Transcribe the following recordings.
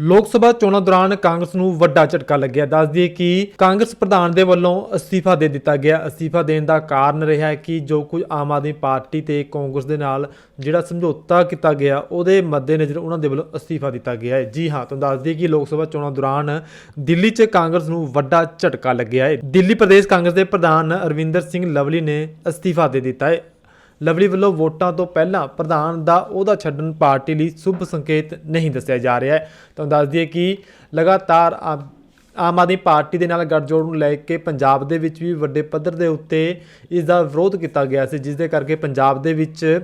ਲੋਕ ਸਭਾ ਚੋਣਾਂ ਦੌਰਾਨ ਕਾਂਗਰਸ ਨੂੰ ਵੱਡਾ ਝਟਕਾ ਲੱਗਿਆ। ਦੱਸ ਦਈਏ ਕਿ ਕਾਂਗਰਸ ਪ੍ਰਧਾਨ ਦੇ ਵੱਲੋਂ ਅਸਤੀਫਾ ਦੇ ਦਿੱਤਾ ਗਿਆ। ਅਸਤੀਫਾ ਦੇਣ ਦਾ ਕਾਰਨ ਰਿਹਾ ਹੈ ਕਿ ਜੋ ਕੁਝ ਆਮ ਆਦਮੀ ਪਾਰਟੀ ਤੇ ਕਾਂਗਰਸ ਦੇ ਨਾਲ ਜਿਹੜਾ ਸਮਝੌਤਾ ਕੀਤਾ ਗਿਆ, ਉਹਦੇ ਮੱਦੇਨਜ਼ਰ ਉਹਨਾਂ ਦੇ ਵੱਲੋਂ ਅਸਤੀਫਾ ਦਿੱਤਾ ਗਿਆ ਹੈ। ਜੀ ਹਾਂ, ਤੁਹਾਨੂੰ ਦੱਸ ਦਈਏ ਕਿ ਲੋਕ ਸਭਾ ਚੋਣਾਂ ਦੌਰਾਨ ਦਿੱਲੀ 'ਚ ਕਾਂਗਰਸ ਨੂੰ ਵੱਡਾ ਝਟਕਾ ਲੱਗਿਆ ਹੈ। ਦਿੱਲੀ ਪ੍ਰਦੇਸ਼ ਕਾਂਗਰਸ ਦੇ ਪ੍ਰਧਾਨ ਅਰਵਿੰਦਰ ਸਿੰਘ ਲਵਲੀ ਨੇ ਅਸਤੀਫਾ ਦੇ ਦਿੱਤਾ ਹੈ। ਲਵਲੀ ਵੱਲੋਂ ਵੋਟਾਂ ਤੋਂ ਪਹਿਲਾਂ ਪ੍ਰਧਾਨ ਦਾ ਉਹਦਾ ਛੱਡਣ ਪਾਰਟੀ ਲਈ ਸ਼ੁਭ ਸੰਕੇਤ ਨਹੀਂ ਦੱਸਿਆ ਜਾ ਰਿਹਾ ਹੈ। ਤੁਹਾਨੂੰ ਦੱਸ ਦਈਏ ਕਿ ਲਗਾਤਾਰ ਆਮ ਆਮ ਆਦਮੀ ਪਾਰਟੀ ਦੇ ਨਾਲ ਗੱਠਜੋੜ ਨੂੰ ਲੈ ਕੇ ਪੰਜਾਬ ਦੇ ਵਿੱਚ ਵੀ ਵੱਡੇ ਪੱਧਰ ਦੇ ਉੱਤੇ ਇਸ ਦਾ ਵਿਰੋਧ ਕੀਤਾ ਗਿਆ ਸੀ ਜਿਸ ਦੇ ਕਰਕੇ ਪੰਜਾਬ ਦੇ ਵਿੱਚ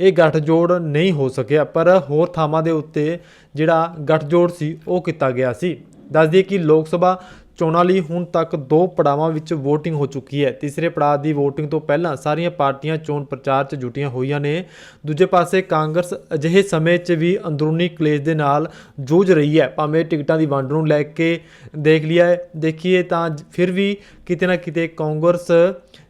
ਇਹ ਗੱਠਜੋੜ ਨਹੀਂ ਹੋ ਸਕਿਆ, ਪਰ ਹੋਰ ਥਾਵਾਂ ਦੇ ਉੱਤੇ ਜਿਹੜਾ ਗੱਠਜੋੜ ਸੀ, ਉਹ ਕੀਤਾ ਗਿਆ ਸੀ। ਦੱਸ ਦਈਏ ਕਿ ਲੋਕ ਸਭਾ ਚੋਣਾਂ ਲਈ ਹੁਣ ਤੱਕ ਦੋ ਪੜਾਵਾਂ ਵਿੱਚ VOTING ਹੋ ਚੁੱਕੀ ਹੈ। ਤੀਸਰੇ ਪੜਾਅ ਦੀ VOTING ਤੋਂ ਪਹਿਲਾਂ ਸਾਰੀਆਂ ਪਾਰਟੀਆਂ ਚੋਣ ਪ੍ਰਚਾਰ 'ਚ ਜੁਟੀਆਂ ਹੋਈਆਂ ਨੇ। ਦੂਜੇ ਪਾਸੇ ਕਾਂਗਰਸ ਅਜਿਹੇ ਸਮੇਂ 'ਚ ਵੀ ਅੰਦਰੂਨੀ ਕਲੇਸ਼ ਦੇ ਨਾਲ ਜੂਝ ਰਹੀ ਹੈ। ਭਾਵੇਂ ਟਿਕਟਾਂ ਦੀ ਵੰਡ ਨੂੰ ਲੈ ਕੇ ਦੇਖ ਲਿਆ ਦੇਖੀਏ ਤਾਂ ਫਿਰ ਵੀ ਕਿਤੇ ਨਾ ਕਿਤੇ ਕਾਂਗਰਸ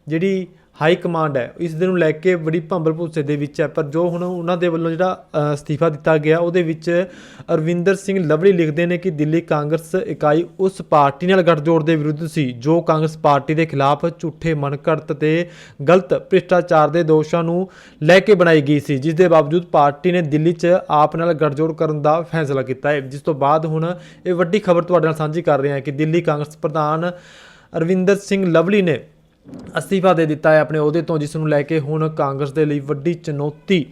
ਜਿਹੜੀ ਹਾਈ ਕਮਾਂਡ ਹੈ। ਇਸ ਦੇ ਨੂੰ ਲੈ ਕੇ ਬੜੀ ਭੰਬਲ ਭੁੱਸੇ ਦੇ ਵਿੱਚ ਹੈ। ਪਰ ਜੋ ਹੁਣ ਉਹਨਾਂ ਦੇ ਵੱਲੋਂ ਜਿਹੜਾ ਅਸਤੀਫਾ ਦਿੱਤਾ ਗਿਆ, ਉਹਦੇ ਵਿੱਚ ਅਰਵਿੰਦਰ ਸਿੰਘ ਲਵਲੀ ਲਿਖਦੇ ਨੇ ਕਿ ਦਿੱਲੀ ਕਾਂਗਰਸ ਇਕਾਈ ਉਸ ਪਾਰਟੀ ਨਾਲ ਗੱਠਜੋੜ ਦੇ ਵਿਰੁੱਧ ਸੀ, ਜੋ ਕਾਂਗਰਸ ਪਾਰਟੀ ਦੇ ਖਿਲਾਫ ਝੂਠੇ ਮਨਕੜਤ ਤੇ ਗਲਤ ਭ੍ਰਿਸ਼ਟਾਚਾਰ ਦੇ ਦੋਸ਼ਾਂ ਨੂੰ ਲੈ ਕੇ ਬਣਾਈ ਗਈ ਸੀ। ਜਿਸ ਦੇ ਬਾਵਜੂਦ ਪਾਰਟੀ ਨੇ ਦਿੱਲੀ 'ਚ ਆਪ ਨਾਲ ਗੱਠਜੋੜ ਕਰਨ ਦਾ ਫੈਸਲਾ ਕੀਤਾ ਹੈ। ਜਿਸ ਤੋਂ ਬਾਅਦ ਹੁਣ ਇਹ ਵੱਡੀ ਖਬਰ ਤੁਹਾਡੇ ਨਾਲ ਸਾਂਝੀ ਕਰ ਰਹੇ ਹਾਂ ਕਿ ਦਿੱਲੀ ਕਾਂਗਰਸ ਪ੍ਰਧਾਨ ਅਰਵਿੰਦਰ ਸਿੰਘ ਲਵਲੀ ਨੇ ਅਸਤੀਫਾ ਦੇ ਦਿੱਤਾ ਹੈ ਆਪਣੇ ਅਹੁਦੇ ਤੋਂ, ਜਿਸ ਨੂੰ ਲੈ ਕੇ ਹੁਣ ਕਾਂਗਰਸ ਦੇ ਲਈ ਵੱਡੀ ਚੁਣੌਤੀ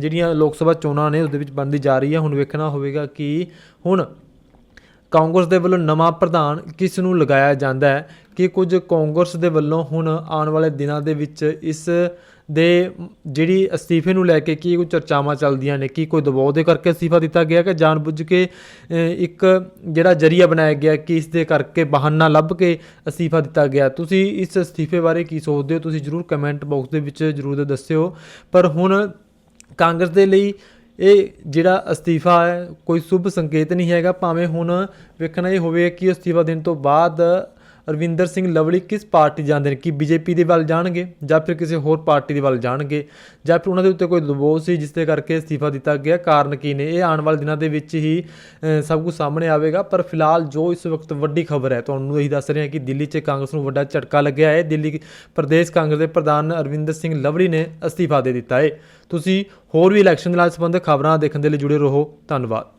ਜਿਹੜੀਆਂ ਲੋਕ ਸਭਾ ਚੋਣਾਂ ਨੇ, ਉਹਦੇ ਵਿੱਚ ਬਣਦੀ ਜਾ ਰਹੀ ਹੈ। ਹੁਣ ਵੇਖਣਾ ਹੋਵੇਗਾ ਕਿ ਹੁਣ ਕਾਂਗਰਸ ਦੇ ਵੱਲੋਂ ਨਵਾਂ ਪ੍ਰਧਾਨ ਕਿਸ ਨੂੰ ਲਗਾਇਆ ਜਾਂਦਾ ਹੈ ਕਿ ਕੁਝ ਕਾਂਗਰਸ ਦੇ ਵੱਲੋਂ ਹੁਣ ਆਉਣ ਵਾਲੇ ਦਿਨਾਂ ਦੇ ਵਿੱਚ ਇਸ ਦੇ ਜਿਹੜੀ ਅਸਤੀਫੇ ਨੂੰ ਲੈ ਕੇ ਕੀ ਕੋਈ ਚਰਚਾਵਾਂ ਚੱਲਦੀਆਂ ਨੇ, ਕੀ ਕੋਈ ਦਬਾਅ ਦੇ ਕਰਕੇ ਅਸਤੀਫਾ ਦਿੱਤਾ ਗਿਆ ਕਿ ਜਾਣਬੁੱਝ ਕੇ ਇੱਕ ਜਿਹੜਾ ਜਰੀਆ ਬਣਾਇਆ ਗਿਆ ਕਿ ਇਸ ਦੇ ਕਰਕੇ ਬਹਾਨਾ ਲੱਭ ਕੇ ਅਸਤੀਫਾ ਦਿੱਤਾ ਗਿਆ। ਤੁਸੀਂ ਇਸ ਅਸਤੀਫੇ ਬਾਰੇ ਕੀ ਸੋਚਦੇ ਹੋ? ਤੁਸੀਂ ਜਰੂਰ ਕਮੈਂਟ ਬਾਕਸ ਦੇ ਵਿੱਚ ਜਰੂਰ ਦੱਸਿਓ। ਪਰ ਹੁਣ ਕਾਂਗਰਸ ਦੇ ਲਈ ਇਹ ਜਿਹੜਾ ਅਸਤੀਫਾ ਹੈ, ਕੋਈ ਸ਼ੁਭ ਸੰਕੇਤ ਨਹੀਂ ਹੈਗਾ, ਭਾਵੇਂ ਹੁਣ ਵੇਖਣਾ ਇਹ ਹੋਵੇ ਕਿ ਅਸਤੀਫਾ ਦੇਣ ਤੋਂ ਬਾਅਦ ਅਰਵਿੰਦਰ ਸਿੰਘ ਲਵਲੀ ਕਿਸ ਪਾਰਟੀ ਜਾਂਦੇ ਨੇ? ਕਿ ਬੀਜੇਪੀ ਦੇ ਵੱਲ ਜਾਣਗੇ ਜਾਂ ਫਿਰ ਕਿਸੇ ਹੋਰ ਪਾਰਟੀ ਦੇ ਵੱਲ ਜਾਣਗੇ? ਜਾਂ ਫਿਰ ਉਹਨਾਂ ਦੇ ਉੱਤੇ ਕੋਈ ਦਬਾਅ ਸੀ ਜਿਸ ਦੇ ਕਰਕੇ ਅਸਤੀਫਾ ਦਿੱਤਾ ਗਿਆ? ਕਾਰਨ ਕੀ ਨੇ? ਇਹ ਆਉਣ ਵਾਲੇ ਦਿਨਾਂ ਦੇ ਵਿੱਚ ਹੀ ਸਭ ਕੁਝ ਸਾਹਮਣੇ ਆਵੇਗਾ। ਪਰ ਫਿਲਹਾਲ ਜੋ ਇਸ ਵਕਤ ਵੱਡੀ ਖਬਰ ਹੈ, ਤੁਹਾਨੂੰ ਇਹੀ ਦੱਸ ਰਹੇ ਹਾਂ ਕਿ ਦਿੱਲੀ 'ਚ ਕਾਂਗਰਸ ਨੂੰ ਵੱਡਾ ਝਟਕਾ ਲੱਗਿਆ ਹੈ। ਦਿੱਲੀ ਪ੍ਰਦੇਸ਼ ਕਾਂਗਰਸ ਦੇ ਪ੍ਰਧਾਨ ਅਰਵਿੰਦਰ ਸਿੰਘ ਲਵਲੀ ਨੇ ਅਸਤੀਫਾ ਦੇ ਦਿੱਤਾ ਹੈ। ਤੁਸੀਂ ਹੋਰ ਵੀ ਇਲੈਕਸ਼ਨ ਨਾਲ ਸੰਬੰਧਿਤ ਖਬਰਾਂ ਦੇਖਣ ਦੇ ਲਈ ਜੁੜੇ ਰਹੋ। ਧੰਨਵਾਦ।